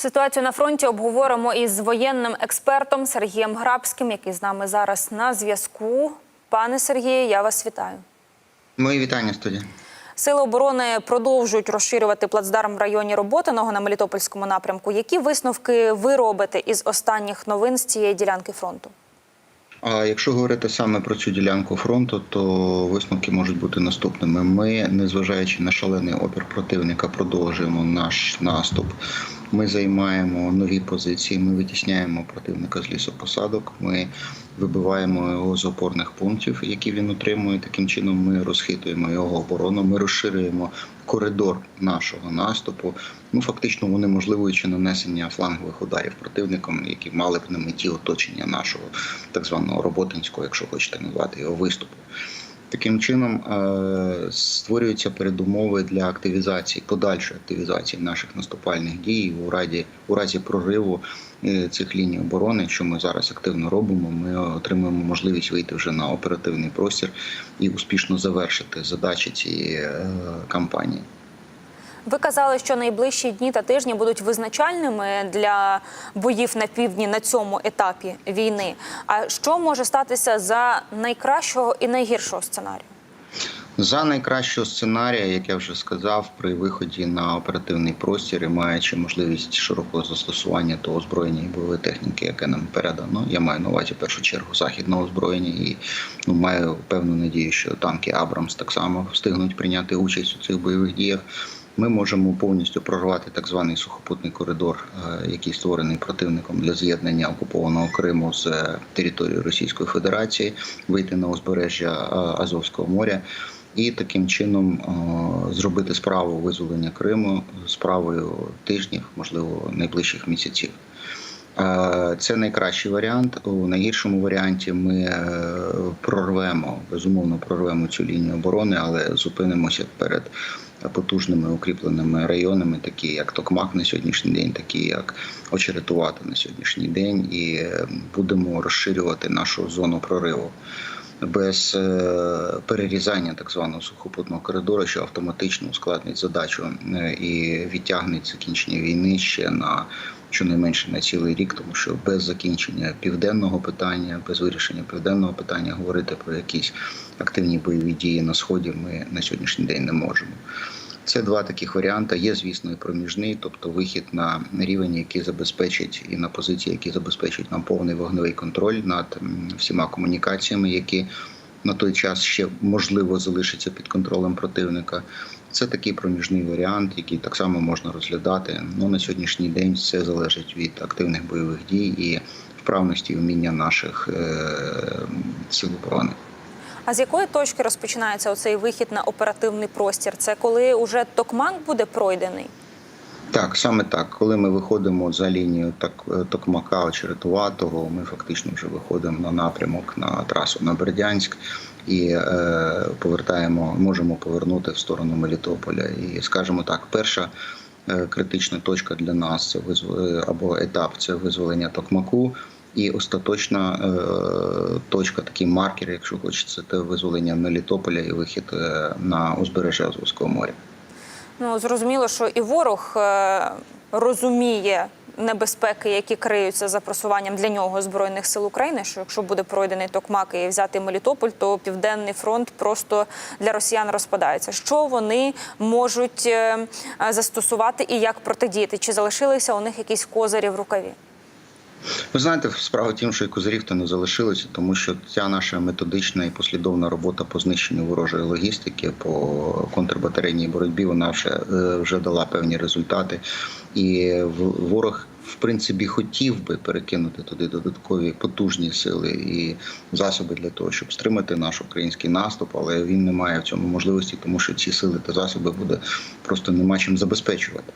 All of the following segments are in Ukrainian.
Ситуацію на фронті обговоримо із воєнним експертом Сергієм Грабським, який з нами зараз на зв'язку. Пане Сергію, я вас вітаю. Мої вітання студія. Сили оборони продовжують розширювати плацдарм в районі Роботиного на Мелітопольському напрямку. Які висновки ви робите із останніх новин з цієї ділянки фронту? А якщо говорити саме про цю ділянку фронту, то висновки можуть бути наступними. Ми, незважаючи на шалений опір противника, продовжуємо наш наступ. Ми займаємо нові позиції. Ми витісняємо противника з лісопосадок. Ми вибиваємо його з опорних пунктів, які він утримує. Таким чином, ми розхитуємо його оборону. Ми розширюємо коридор нашого наступу. Ну фактично унеможливуючи нанесення флангових ударів противникам, які мали б на меті оточення нашого так званого роботинського, якщо хочете назвати його виступу. Таким чином е, створюються передумови для активізації, подальшої активізації наших наступальних дій у раді у разі прориву е, цих ліній оборони, що ми зараз активно робимо. Ми отримуємо можливість вийти вже на оперативний простір і успішно завершити задачі цієї е, кампанії. Ви казали, що найближчі дні та тижні будуть визначальними для боїв на півдні на цьому етапі війни. А що може статися за найкращого і найгіршого сценарію? За найкращого сценарія, як я вже сказав, при виході на оперативний простір і маючи можливість широкого застосування того озброєння і бойової техніки, яке нам передано, я маю на увазі в першу чергу західного озброєння, і ну маю певну надію, що танки Абрамс так само встигнуть прийняти участь у цих бойових діях. Ми можемо повністю прорвати так званий сухопутний коридор, е, який створений противником для з'єднання окупованого Криму з е, територією Російської Федерації, вийти на узбережжя е, Азовського моря. І таким чином зробити справу визволення Криму справою тижнів, можливо, найближчих місяців. Це найкращий варіант. У найгіршому варіанті ми е, прорвемо, безумовно, прорвемо цю лінію оборони, але зупинимося перед потужними укріпленими районами, такі як Токмак на сьогоднішній день, такі як Очеретувати на сьогоднішній день, і е, будемо розширювати нашу зону прориву без е, перерізання так званого сухопутного коридору, що автоматично ускладнить задачу і відтягне закінчення війни ще на щонайменше на цілий рік, тому що без закінчення південного питання, без вирішення південного питання говорити про якісь активні бойові дії на сході ми на сьогоднішній день не можемо. Це два таких варіанти. Є, звісно, і проміжний, тобто вихід на рівень, який забезпечить, і на позиції, які забезпечать нам повний вогневий контроль над всіма комунікаціями, які на той час ще можливо залишаться під контролем противника. Це такий проміжний варіант, який так само можна розглядати. Ну на сьогоднішній день все залежить від активних бойових дій і вправності і вміння наших е- сил оборони. А з якої точки розпочинається оцей вихід на оперативний простір? Це коли уже токман буде пройдений? Так, саме так. Коли ми виходимо за лінію так, Токмака Очеретуватого, ми фактично вже виходимо на напрямок на трасу на Бердянськ і е, повертаємо, можемо повернути в сторону Мелітополя. І скажімо так, перша е, критична точка для нас це визв... е, або етап це визволення Токмаку. І остаточна е, точка, такий маркер, якщо хочеться, це визволення Мелітополя і вихід е, на узбережжя Азовського моря. Ну зрозуміло, що і ворог е, розуміє небезпеки, які криються за просуванням для нього збройних сил України. Що якщо буде пройдений Токмак і взяти Мелітополь, то південний фронт просто для росіян розпадається. Що вони можуть е, застосувати і як протидіяти? Чи залишилися у них якісь козирі в рукаві? Ви знаєте, справа тім, що і козирів то не залишилося, тому що ця наша методична і послідовна робота по знищенню ворожої логістики, по контрбатарейній боротьбі, вона вже, е, вже дала певні результати. І ворог, в принципі, хотів би перекинути туди додаткові потужні сили і засоби для того, щоб стримати наш український наступ, але він не має в цьому можливості, тому що ці сили та засоби буде просто нема чим забезпечувати.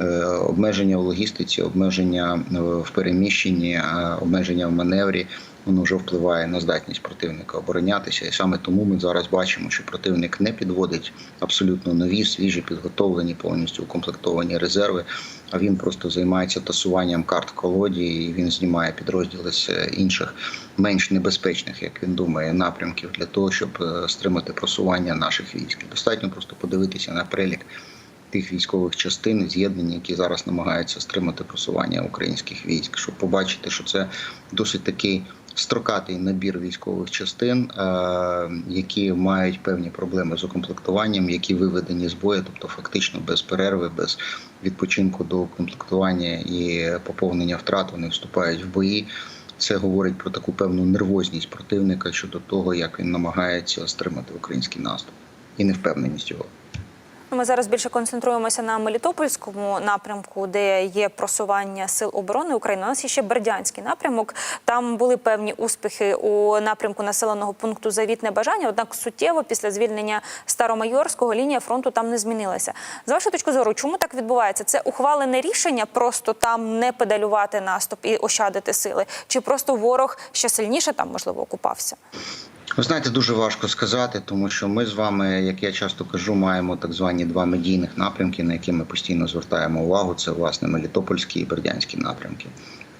Е, обмеження в логістиці, обмеження е, в переміщенні, е, обмеження в маневрі. Воно вже впливає на здатність противника оборонятися, і саме тому ми зараз бачимо, що противник не підводить абсолютно нові, свіжі, підготовлені, повністю укомплектовані резерви. А він просто займається тасуванням карт колоді, і він знімає підрозділи з інших менш небезпечних, як він думає, напрямків для того, щоб стримати просування наших військ. Достатньо просто подивитися на перелік тих військових частин, з'єднань, які зараз намагаються стримати просування українських військ, щоб побачити, що це досить такий строкатий набір військових частин, е, які мають певні проблеми з укомплектуванням, які виведені з бою, тобто фактично без перерви, без відпочинку до укомплектування і поповнення втрат, вони вступають в бої. Це говорить про таку певну нервозність противника щодо того, як він намагається стримати український наступ і невпевненість його. Ну, Ми зараз більше концентруємося на Мелітопольському напрямку, де є просування сил оборони України. У нас є ще Бердянський напрямок. Там були певні успіхи у напрямку населеного пункту Завітне бажання. Однак суттєво після звільнення Старомайорського лінія фронту там не змінилася. З вашої точки зору, чому так відбувається? Це ухвалене рішення просто там не педалювати наступ і ощадити сили, чи просто ворог ще сильніше там можливо окупався? Ви знаєте, дуже важко сказати, тому що ми з вами, як я часто кажу, маємо так звані два медійних напрямки, на які ми постійно звертаємо увагу. Це власне Мелітопольські і Бердянські напрямки.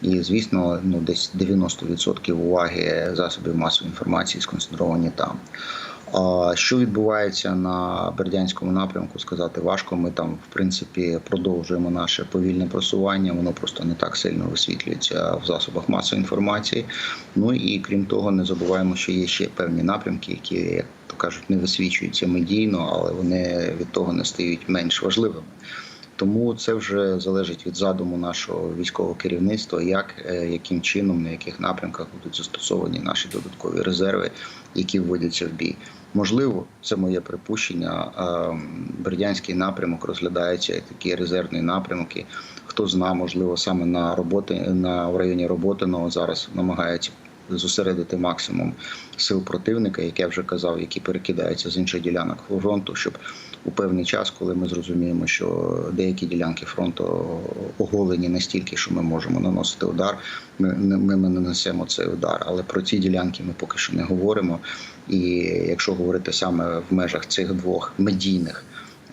І звісно, ну десь 90% уваги засобів масової інформації сконцентровані там. Що відбувається на Бердянському напрямку, сказати важко. Ми там, в принципі, продовжуємо наше повільне просування. Воно просто не так сильно висвітлюється в засобах масової інформації. Ну і крім того, не забуваємо, що є ще певні напрямки, які, як то кажуть, не висвічуються медійно, але вони від того не стають менш важливими. Тому це вже залежить від задуму нашого військового керівництва, як е, яким чином, на яких напрямках будуть застосовані наші додаткові резерви, які вводяться в бій. Можливо, це моє припущення. Бердянський напрямок розглядається як такий резервний напрямок. І хто зна, можливо, саме на роботи на в районі Роботиного зараз намагаються зосередити максимум сил противника, як я вже казав, які перекидаються з інших ділянок фронту, щоб у певний час, коли ми зрозуміємо, що деякі ділянки фронту оголені настільки, що ми можемо наносити удар, ми, ми, ми нанесемо цей удар. Але про ці ділянки ми поки що не говоримо. І якщо говорити саме в межах цих двох медійних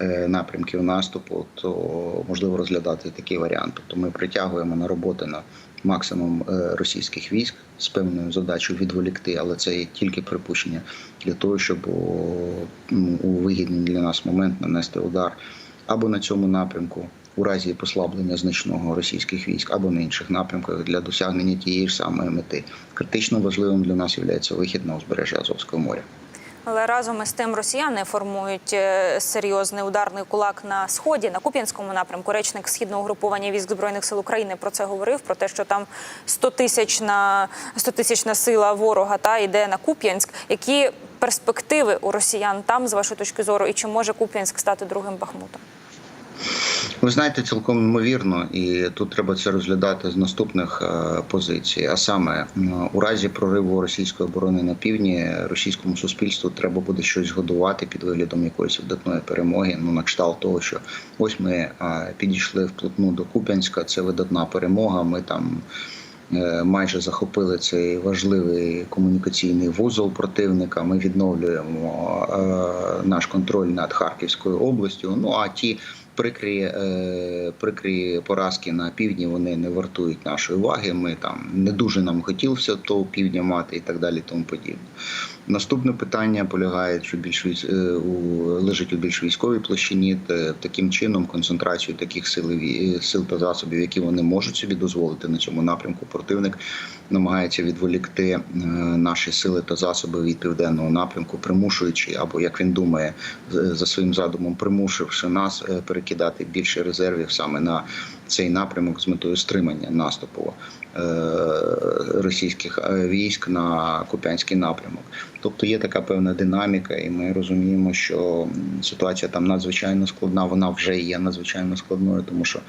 е, напрямків наступу, то можливо розглядати такий варіант. Тобто ми притягуємо на роботи на максимум е, російських військ з певною задачею відволікти, але це є тільки припущення для того, щоб ну, у вигідний для нас момент нанести удар або на цьому напрямку. У разі послаблення значного російських військ або на інших напрямках для досягнення тієї ж самої мети критично важливим для нас є вихід на узбережжя Азовського моря. Але разом із тим росіяни формують е, серйозний ударний кулак на сході, на Куп'янському напрямку. Речник східного угруповання військ збройних сил України про це говорив. Про те, що там 100 тисячна 100 тисячна сила ворога та йде на Куп'янськ. Які перспективи у росіян там з вашої точки зору, і чи може Куп'янськ стати другим Бахмутом? Ви знаєте, цілком ймовірно, і тут треба це розглядати з наступних е, позицій. А саме у разі прориву російської оборони на півдні російському суспільству треба буде щось годувати під виглядом якоїсь видатної перемоги. Ну на кшталт того, що ось ми е, підійшли вплотну до Куп'янська. Це видатна перемога. Ми там. е, Майже захопили цей важливий комунікаційний вузол противника. Ми відновлюємо наш контроль над Харківською областю. Ну а ті прикрі, е, прикрі поразки на півдні вони не вартують нашої уваги. Ми там не дуже нам хотілося того півдня мати і так далі. Тому подібне. Наступне питання полягає, що більш е, у лежить у більш військовій площині. Та Таким чином, концентрацію таких сил, і сил та засобів, які вони можуть собі дозволити на цьому напрямку. Противник намагається відволікти е, наші сили та засоби від південного напрямку, примушуючи або як він думає, за своїм задумом, примушивши нас е, перекидати більше резервів саме на цей напрямок з метою стримання наступу е, російських е, військ на Куп'янський напрямок. Тобто є така певна динаміка, і ми розуміємо, що ситуація там надзвичайно складна. Вона вже є надзвичайно складною, тому що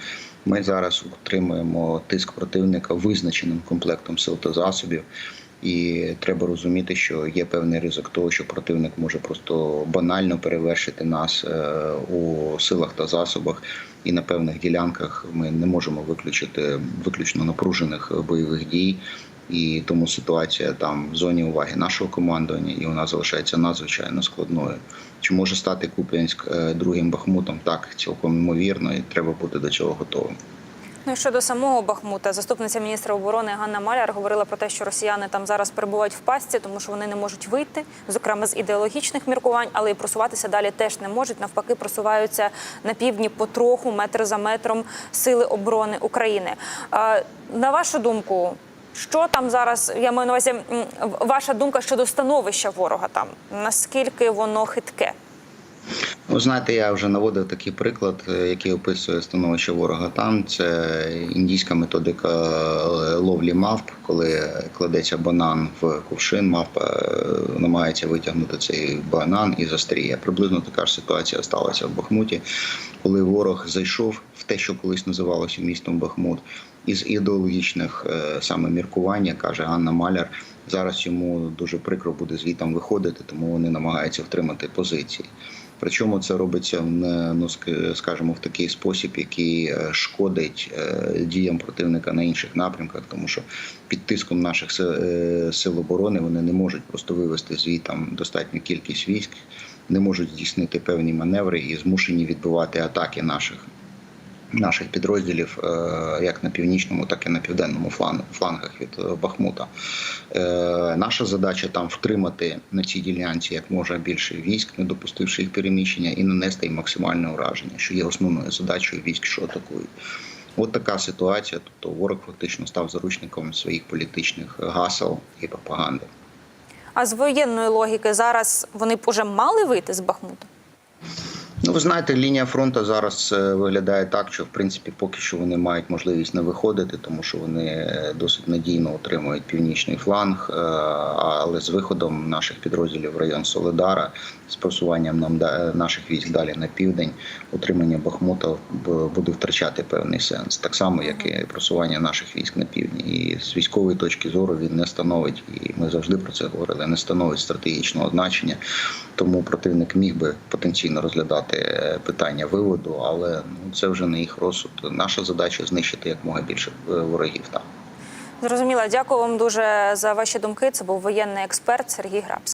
ми зараз утримуємо тиск противника визначеним комплектом сил та засобів. І треба розуміти, що є певний ризик того, що противник може просто банально перевершити нас е, у силах та засобах, і на певних ділянках ми не можемо виключити виключно напружених бойових дій. І тому ситуація там в зоні уваги нашого командування, і вона залишається надзвичайно складною. Чи може стати Куп'янськ е, другим Бахмутом? Так, цілком ймовірно, і треба бути до цього готовим. Ну і щодо самого Бахмута, заступниця міністра оборони Ганна Маляр говорила про те, що росіяни там зараз перебувають в пастці, тому що вони не можуть вийти, зокрема з ідеологічних міркувань, але і просуватися далі теж не можуть. Навпаки, просуваються на півдні потроху, метр за метром сили оборони України. На вашу думку, що там зараз? Я маю на увазі ваша думка щодо становища ворога там. Наскільки воно хитке? Ви знаєте, я вже наводив такий приклад, е, який описує становище ворога там. Це індійська методика е, ловлі мавп, коли кладеться банан в кувшин, мавпа е, намагається витягнути цей банан і застріє. Приблизно така ж ситуація сталася в Бахмуті, коли ворог зайшов в те, що колись називалося містом Бахмут, із ідеологічних е, саме міркувань, каже Ганна Маляр. Зараз йому дуже прикро буде звітам виходити, тому вони намагаються втримати позиції. Причому це робиться не ну скажімо, в такий спосіб, який е, шкодить е, діям противника на інших напрямках, тому що під тиском наших сил оборони вони не можуть просто вивести звітам достатню кількість військ, не можуть здійснити певні маневри і змушені відбивати атаки наших наших підрозділів е, як на північному, так і на південному флан- флангах від е, Бахмута. Е, Наша задача там втримати на цій ділянці як можна більше військ, не допустивши їх переміщення, і нанести їм максимальне ураження, що є основною задачею військ, що атакують. От така ситуація. Тобто ворог фактично став заручником своїх політичних гасел і пропаганди. А з воєнної логіки зараз вони б уже мали вийти з Бахмута? Ну, ви знаєте, лінія фронту зараз е, виглядає так, що в принципі поки що вони мають можливість не виходити, тому що вони е, досить надійно утримують північний фланг. е, Але з виходом наших підрозділів в район Соледара, з просуванням нам наших військ далі на південь, утримання Бахмута буде втрачати певний сенс, так само як і просування наших військ на півдні. І з військової точки зору він не становить, і ми завжди про це говорили, не становить стратегічного значення. Тому противник міг би потенційно розглядати е, питання виводу, але ну це вже не їх розсуд. Наша задача знищити якомога більше е, ворогів там. Зрозуміла. Дякую вам дуже за ваші думки. Це був воєнний експерт Сергій Грабс.